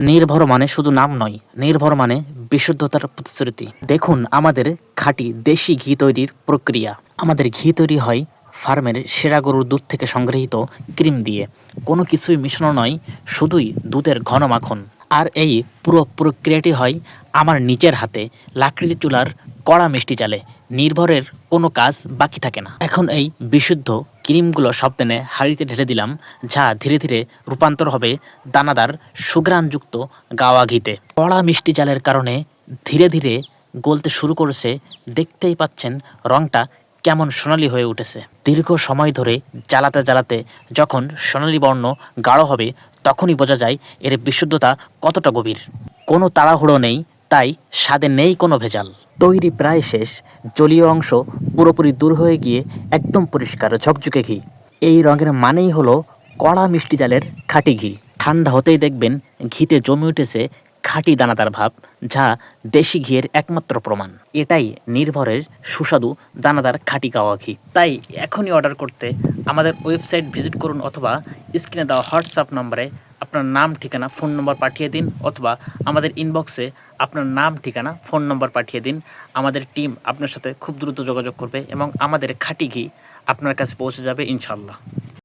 নির্ভর মানে শুধু নাম নয়, নির্ভর মানে বিশুদ্ধতার প্রতিশ্রুতি। দেখুন আমাদের খাঁটি দেশি ঘি তৈরির প্রক্রিয়া। আমাদের ঘি তৈরি হয় ফার্মের সেরা গরুর দুধ থেকে সংগৃহীত ক্রিম দিয়ে। কোনো কিছুই মিশানো নয়, শুধুই দুধের ঘন মাখন আর এই পুরো প্রক্রিয়াটি হয় আমার নিচের হাতে। লাকড়ির চুলার কড়া মিষ্টি চালে নির্ভরের কোনো কাজ বাকি থাকে না। এখন এই বিশুদ্ধ ক্রিমগুলো সাবধানে হাঁড়িতে ঢেলে দিলাম, যা ধীরে ধীরে রূপান্তর হবে দানাদার সুগ্রাণযুক্ত গাওয়া ঘিতে। কড়া মিষ্টি জালের কারণে ধীরে ধীরে গলতে শুরু করেছে দেখতেই পাচ্ছেন রংটা কেমন সোনালি হয়ে উঠেছে। দীর্ঘ সময় ধরে জ্বালাতে জ্বালাতে যখন সোনালি বর্ণ গাঢ় হবে, তখনই বোঝা যায় এর বিশুদ্ধতা কতটা গভীর। কোনো তাড়াহুড়ো নেই, তাই স্বাদে নেই কোনো ভেজাল। তৈরি প্রায় শেষ, জলীয় অংশ পুরোপুরি দূর হয়ে গিয়ে একদম পরিষ্কার, ঝকঝকে ঘি। এই রঙের মানেই হলো কড়া মিষ্টি জালের খাঁটি ঘি। ঠান্ডা হতেই দেখবেন ঘিতে জমে উঠেছে খাঁটি দানাদার ভাব, যা দেশি ঘিয়ের একমাত্র প্রমাণ। এটাই নির্ভরের সুস্বাদু দানাদার খাঁটি গাওয়া ঘি। তাই এখনই অর্ডার করতে আমাদের ওয়েবসাইট ভিজিট করুন অথবা স্ক্রিনে দেওয়া হোয়াটসঅ্যাপ নম্বরে আপনার নাম, ঠিকানা, ফোন নম্বর পাঠিয়ে দিন অথবা আমাদের ইনবক্সে আপনার নাম, ঠিকানা, ফোন নম্বর পাঠিয়ে দিন। আমাদের টিম আপনার সাথে খুব দ্রুত যোগাযোগ করবে এবং আমাদের খাঁটি ঘি আপনার কাছে পৌঁছে যাবে ইনশাল্লাহ